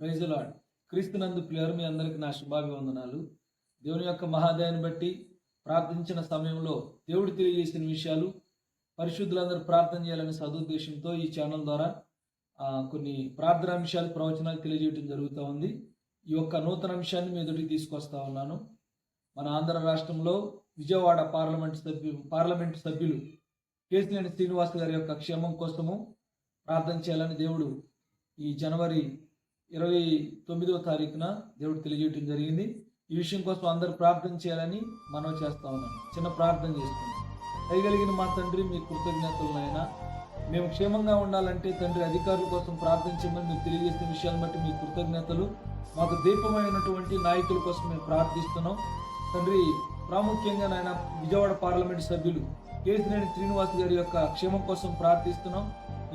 ప్రైజులాడ్ క్రీస్తునందు ప్లేయర్ మీ అందరికీ నా శుభాభివందనాలు. దేవుని యొక్క మహాదయాన్ని బట్టి ప్రార్థించిన సమయంలో దేవుడు తెలియజేసిన విషయాలు పరిశుద్ధులందరూ ప్రార్థన చేయాలనే సదుద్దేశంతో ఈ ఛానల్ ద్వారా కొన్ని ప్రార్థన అంశాలు ప్రవచనాలు తెలియజేయడం జరుగుతూ ఉంది. ఈ యొక్క నూతన అంశాన్ని మీ ఎదుటికి తీసుకొస్తా ఉన్నాను. మన ఆంధ్ర రాష్ట్రంలో విజయవాడ పార్లమెంట్ సభ్యు పార్లమెంట్ సభ్యులు కేసినేని శ్రీనివాస్ గారి యొక్క క్షేమం కోసము ప్రార్థన చేయాలని దేవుడు ఈ జనవరి ఇరవై తొమ్మిదవ తారీఖున దేవుడు తెలియజేయటం జరిగింది. ఈ విషయం కోసం అందరూ ప్రార్థన చేయాలని మనం చేస్తా ఉన్నాం. చిన్న ప్రార్థన చేసుకుందాం దయగలిగిన మా తండ్రి మీ కృతజ్ఞతలనైనా మేము క్షేమంగా ఉండాలంటే తండ్రి అధికారుల కోసం ప్రార్థించమని మీరు తెలియజేసిన విషయాలు బట్టి మీ కృతజ్ఞతలు. మాకు దీపమైనటువంటి నాయకుల కోసం మేము ప్రార్థిస్తున్నాం. తండ్రి ప్రాముఖ్యంగా నాయన విజయవాడ పార్లమెంట్ సభ్యులు కేసినేని శ్రీనివాస్ గారి యొక్క క్షేమం కోసం ప్రార్థిస్తున్నాం.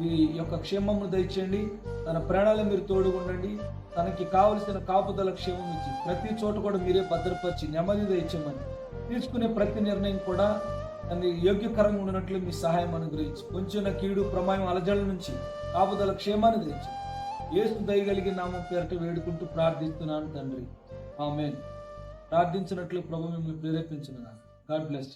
ఈ యొక్క క్షేమమును దయచేయండి. తన ప్రాణాలు మీరు తోడుగుండండి. తనకి కావలసిన కాపుదల క్షేమం ఇచ్చి ప్రతి చోట కూడా మీరే భద్రపరిచి నెమ్మది దయచేయమని తీసుకునే ప్రతి నిర్ణయం కూడా దాన్ని యోగ్యకరంగా ఉన్నట్లు మీ సహాయం అనుగ్రహించి కొంచెం కీడు ప్రమాదం అలజల నుంచి కాపుదల క్షేమాన్ని తెచ్చి ఏసు దయగలిగి నామం పేరట వేడుకుంటూ ప్రార్థిస్తున్నాను తండ్రి. ఆమెన్. ప్రార్థించినట్లు ప్రభు మిమ్మల్ని ప్రేరేపించిన గాడ్ బ్లెస్